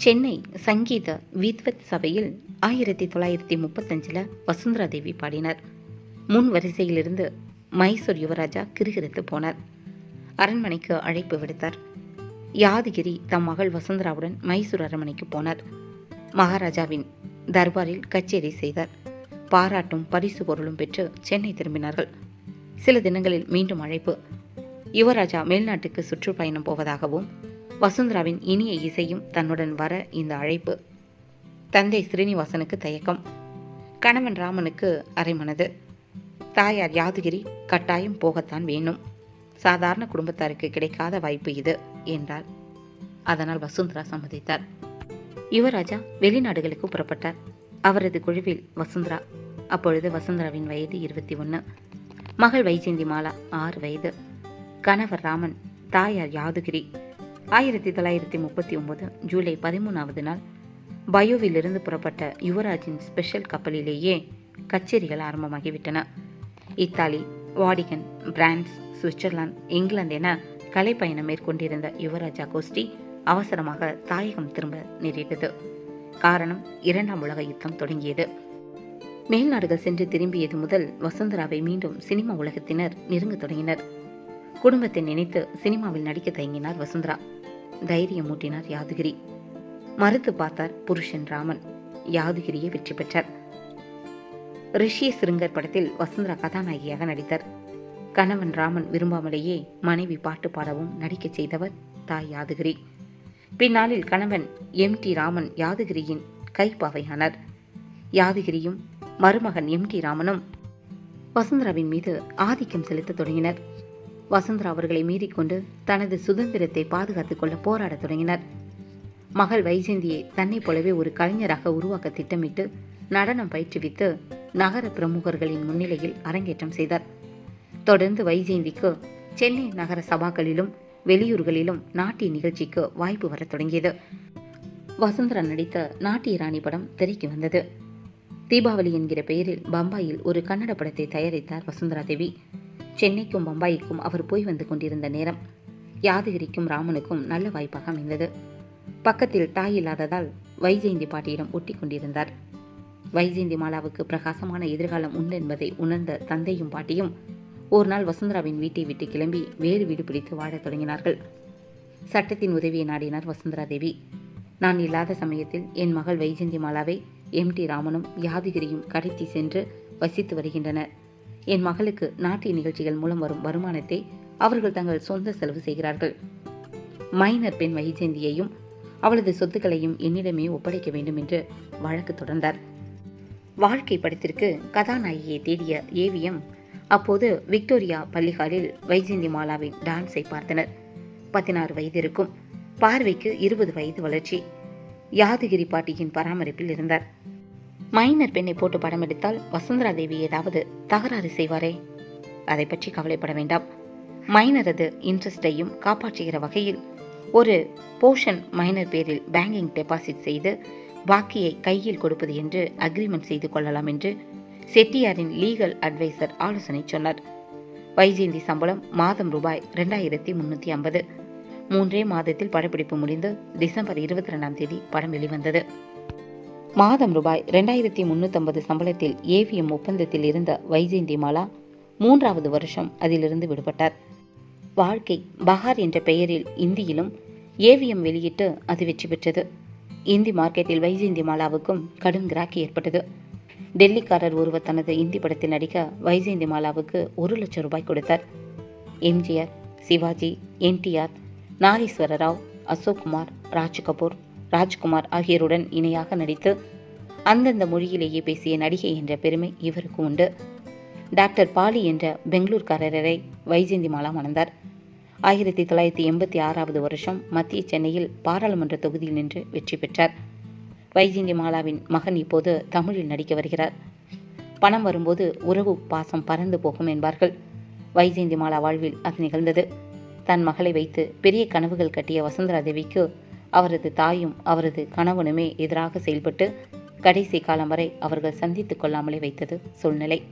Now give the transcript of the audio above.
சென்னை சங்கீத வித்வத் சபையில் ஆயிரத்தி தொள்ளாயிரத்தி முப்பத்தஞ்சில் வசுந்தரா தேவி பாடினார். முன் வரிசையிலிருந்து மைசூர் யுவராஜா கிருகிருத்து போனார். அரண்மனைக்கு அழைப்பு விடுத்தார். யாதகிரி தம் மகள் வசுந்தராவுடன் மைசூர் அரண்மனைக்கு போனார். மகாராஜாவின் தர்பாரில் கச்சேரி செய்தார். பாராட்டும் பரிசு பொருளும் பெற்று சென்னை திரும்பினார்கள். சில தினங்களில் மீண்டும் அழைப்பு. யுவராஜா மேல்நாட்டுக்கு சுற்றுப்பயணம் போவதாகவும் வசுந்தராவின் இனிய இசையும் தன்னுடன் வர இந்த அழைப்பு. தந்தை ஸ்ரீனிவாசனுக்கு தயக்கம். கணவன் ராமனுக்கு அரைமனது. தாயார் யாதகிரி கட்டாயம் போகத்தான் வேணும். சாதாரண குடும்பத்தாருக்கு கிடைக்காத வாய்ப்பு இது என்றார் அதனால் வசுந்தரா சம்மதித்தார். யுவராஜா வெளிநாடுகளுக்கு புறப்பட்டார். அவரது குழுவில் வசுந்தரா அப்பொழுது வசுந்தராவின் வயது இருபத்தி ஒன்று மகள் வைஜெந்தி மாலா ஆறு வயது. கணவர் ராமன் தாயார் யாதுகிரி ஆயிரத்தி தொள்ளாயிரத்தி முப்பத்தி ஒன்பது ஜூலை பதிமூணாவது நாள் பயோவிலிருந்து புறப்பட்ட யுவராஜின் ஸ்பெஷல் கப்பலிலேயே கச்சேரிகள் ஆரம்பமாகிவிட்டன. Italy Vatican France Switzerland England என கலைப்பயணம் மேற்கொண்டிருந்த யுவராஜா கோஷ்டி அவசரமாக தாயகம் திரும்ப நேரிட்டது. காரணம் இரண்டாம் உலக யுத்தம் தொடங்கியது. மேல்நாடுகள் சென்று திரும்பியது முதல் வசுந்தராவை மீண்டும் சினிமா உலகத்தினர் நெருங்க தொடங்கினர். குடும்பத்தை நினைத்து சினிமாவில் நடிக்க தயங்கினார் வசுந்தரா. தைரியம் மூட்டினார் யாதுகிரி. மறுத்து பார்த்தார் புருஷன் ராமன். யாதுகிரியை வெற்றி பெற்றார். ரிஷி சிருங்கர் படத்தில் வசுந்தரா கதாநாயகியாக நடித்தார். கணவன் ராமன் விரும்பாமலேயே மனைவி பாட்டு பாடவும் நடிக்கச் செய்தவர் தாய் யாதுகிரி. பின்னாளில் கணவன் எம். டி. ராமன் யாதுகிரியின் கைப்பாவையானார். யாதுகிரியும் மருமகன் எம். டி. ராமனும் வசுந்தராவின் மீது ஆதிக்கம் செலுத்தத் தொடங்கினர். வசுந்தரா அவர்களை மீறிக்கொண்டு தனது சுதந்திரத்தை பாதுகாத்துக் கொள்ள போராடத் தொடங்கினர். மகள் வைஜெந்தியை தன்னைப் போலவே ஒரு கலைஞராக உருவாக்க திட்டமிட்டு நடனம் பயிற்றுவித்து நகர பிரமுகர்களின் முன்னிலையில் அரங்கேற்றம் செய்தார். தொடர்ந்து வைஜெயந்திக்கு சென்னை நகர சபாக்களிலும் வெளியூர்களிலும் நாட்டிய நிகழ்ச்சிக்கு வாய்ப்பு வரத் தொடங்கியது. வசுந்தரா நடித்த நாட்டிய ராணி படம் திரைக்கு வந்தது. தீபாவளி என்கிற பெயரில் பம்பாயில் ஒரு கன்னட படத்தை தயாரித்தார் வசுந்தரா தேவி. சென்னைக்கும் பம்பாய்க்கும் அவர் போய் வந்து கொண்டிருந்த நேரம் யாதகிரிக்கும் ராமனுக்கும் நல்ல வாய்ப்பாக அமைந்தது. பக்கத்தில் தாய் இல்லாததால் வைஜெயந்தி பாட்டியிடம் ஒட்டி கொண்டிருந்தார். வைஜெயந்தி மாலாவுக்கு பிரகாசமான எதிர்காலம் உண்டு என்பதை உணர்ந்த தந்தையும் பாட்டியும் ஒரு நாள் வசுந்தராவின் வீட்டை விட்டு கிளம்பி வேறு வீடு பிடித்து வாழத் தொடங்கினார்கள். சட்டத்தின் உதவியை நாடினார் வசுந்தரா தேவி நான் இல்லாத சமயத்தில் என் மகள் வைஜெயந்தி மாலாவை எம் டி ராமனும் யாதகிரியும் கடத்தி சென்று வசித்து வருகின்றனர். என் மகளுக்கு நாட்டிய நிகழ்ச்சிகள் மூலம் வரும் வருமானத்தை அவர்கள் தங்கள் சொந்த செலவு செய்கிறார்கள். மைனர் பெண் வைஜெயந்தியையும் அவளது சொத்துக்களையும் என்னிடமே ஒப்படைக்க வேண்டும் என்று வழக்கு தொடர்ந்தார். வாழ்க்கை படத்திற்கு கதாநாயகியை தேடிய ஏவிஎம் அப்போது விக்டோரியா பள்ளிகாலில் வைஜெயந்தி மாலாவின் டான்ஸை பார்த்தனர். பதினாறு வயது இருக்கும். பார்வைக்கு இருபது வயது வளர்ச்சி. யாதகிரி பாட்டியின் பராமரிப்பில் இருந்தார். மைனர் பெண்ணை போட்டு படம் எடுத்தால் வசுந்தரா தேவி ஏதாவது தகராறு செய்வாரே? அதை பற்றி கவலைப்பட வேண்டாம். மைனரது இன்ட்ரெஸ்டையும் காப்பாற்றுகிற வகையில் ஒரு போர்ஷன் மைனர் பேரில் பேங்கிங் டெபாசிட் செய்து பாக்கியை கையில் கொடுப்பது என்று அக்ரிமெண்ட் செய்து கொள்ளலாம் என்று செட்டியாரின் லீகல் அட்வைசர் ஆலோசனை சொன்னார். வைஜெயந்தி சம்பளம் மாதம் ரூபாய் ரெண்டாயிரத்தி முன்னூற்றி ஐம்பது. மூன்றே மாதத்தில் படப்பிடிப்பு முடிந்து டிசம்பர் இருபத்தி ரெண்டாம் தேதி படம் வெளிவந்தது. மாதம் ரூபாய் ரெண்டாயிரத்தி முன்னூற்றம்பது சம்பளத்தில் ஏவிஎம் ஒப்பந்தத்தில் இருந்த வைஜெயந்தி மாலா மூன்றாவது வருஷம் அதிலிருந்து விடுபட்டார். வாழ்க்கை பஹார் என்ற பெயரில் இந்தியிலும் ஏவிஎம் வெளியிட்டு அது வெற்றி பெற்றது. இந்தி மார்க்கெட்டில் வைஜெயந்தி மாலாவுக்கும் கடும் கிராக்கி ஏற்பட்டது. டெல்லிக்காரர் ஒருவர் தனது இந்தி படத்தில் நடிக்க வைஜெயந்தி மாலாவுக்கு ஒரு லட்சம் ரூபாய் கொடுத்தார். எம்ஜிஆர் சிவாஜி என்டிஆர் நாகேஸ்வர ராவ் அசோக் குமார் ராஜ் கபூர் ராஜ்குமார் ஆகியோருடன் இணையாக நடித்து அந்தந்த மொழியிலேயே பேசிய நடிகை என்ற பெருமை இவருக்கு உண்டு. டாக்டர் பாலி என்ற பெங்களூர்காரரை வைஜெயந்தி மாலா மணந்தார். ஆயிரத்தி தொள்ளாயிரத்தி எண்பத்தி ஆறாவது வருஷம் மத்திய சென்னையில் பாராளுமன்ற தொகுதியில் நின்று வெற்றி பெற்றார். வைஜெந்தி மாலாவின் மகன் இப்போது தமிழில் நடிக்க வருகிறார். பணம் வரும்போது உறவு பாசம் பறந்து போகும் என்பார்கள். வைஜெயந்தி மாலா வாழ்வில் அது நிகழ்ந்தது. தன் மகளை வைத்து பெரிய கனவுகள் கட்டிய வசுந்தரா தேவிக்கு அவரது தாயும் அவரது கணவனுமே எதிராக செயல்பட்டு கடைசி காலம் வரை அவர்கள் சந்தித்து கொள்ளாமலே வைத்தது சூழ்நிலை.